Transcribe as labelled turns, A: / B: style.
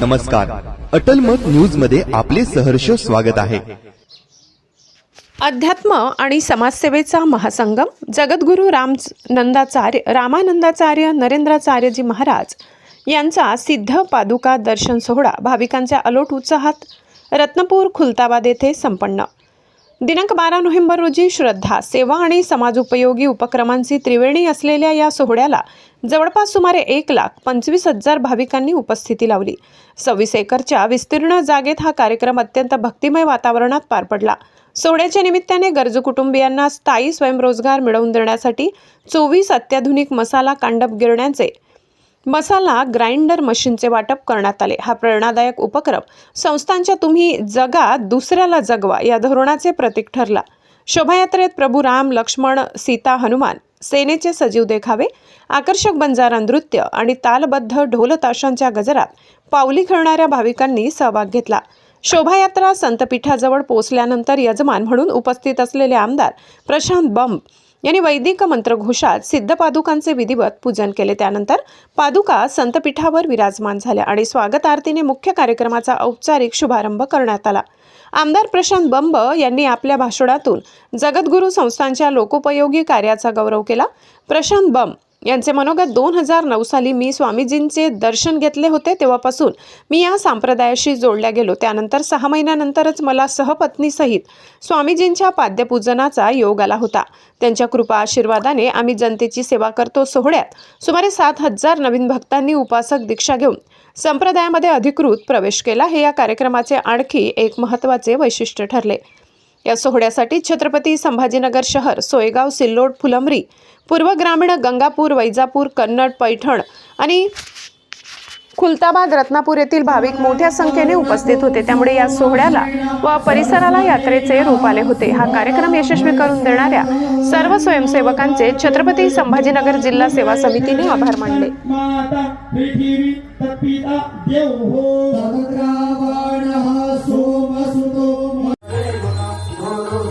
A: नमस्कार. अटल मत न्यूजमध्ये आपले सहर्ष स्वागत आहे.
B: अध्यात्म आणि समाजसेवेचा महासंगम जगद्गुरू राम नंदाचार्य रामानंदाचार्य नरेंद्राचार्यजी महाराज यांचा सिद्ध पादुका दर्शन सोहळा भाविकांच्या अलोट उत्साहात रत्नपूर खुलताबाद येथे संपन्न. दिनांक बारा नोव्हेंबर रोजी श्रद्धा सेवा आणि समाजोपयोगी उपक्रमांची त्रिवेणी असलेल्या या सोहळ्याला जवळपास सुमारे एक लाख पंचवीस हजार भाविकांनी उपस्थिती लावली. सव्वीस एकरच्या विस्तीर्ण जागेत हा कार्यक्रम अत्यंत भक्तिमय वातावरणात पार पडला. सोहळ्याच्या निमित्ताने गरजू कुटुंबियांना स्थायी स्वयंरोजगार मिळवून देण्यासाठी चोवीस अत्याधुनिक मसाला कांडप गिरण्यांचे मसाला ग्राइंडर मशीनचे वाटप करण्यात आले. हा प्रेरणादायक उपक्रम संस्थांच्या तुम्ही जगा दुसऱ्याला जगवा या धोरणाचे प्रतीक ठरला. शोभायात्रेत प्रभू राम लक्ष्मण सीता हनुमान सेनेचे सजीव देखावे आकर्षक बंजारा नृत्य आणि तालबद्ध ढोलताशांच्या गजरात पावली खेळणाऱ्या भाविकांनी सहभाग घेतला. शोभायात्रा संतपीठाजवळ पोचल्यानंतर यजमान म्हणून उपस्थित असलेले आमदार प्रशांत बंब यांनी वैदिक मंत्रघोषात सिद्ध पादुकांचे विधिवत पूजन केले. त्यानंतर पादुका संतपीठावर विराजमान झाल्या आणि स्वागत आरतीने मुख्य कार्यक्रमाचा औपचारिक शुभारंभ करण्यात आला. आमदार प्रशांत बंब यांनी आपल्या भाषणातून जगद्गुरू संस्थांच्या लोकोपयोगी कार्याचा गौरव केला. प्रशांत बंब यांचे मनोगत दोन हजार नऊ साली मी स्वामीजींचे दर्शन घेतले होते तेव्हापासून. मी या संप्रदायाशी जोडल्या गेलो. त्यानंतर सहा महिन्यानंतरच मला सहपत्नीसहित स्वामीजींच्या पाद्यपूजनाचा योग आला होता. त्यांच्या कृपा आशीर्वादाने आम्ही जनतेची सेवा करतो सोहळ्यात. सुमारे सात हजार नवीन भक्तांनी उपासक दीक्षा घेऊन संप्रदायामध्ये अधिकृत प्रवेश केला. हे या कार्यक्रमाचे आणखी एक महत्त्वाचे वैशिष्ट्य ठरले. या सोहळ्यासाठी छत्रपती संभाजीनगर शहर सोयगाव सिल्लोड फुलंबरी पूर्व ग्रामीण गंगापूर वैजापूर कन्नड पैठण आणि खुलताबाद रत्नापूर येथील भाविक मोठ्या संख्येने उपस्थित होते. त्यामुळे या सोहळ्याला व परिसराला यात्रेचे रूप आले होते. हा कार्यक्रम यशस्वी करून देणाऱ्या सर्व स्वयंसेवकांचे छत्रपती संभाजीनगर जिल्हा सेवा समितीने आभार मानले.
C: Oh.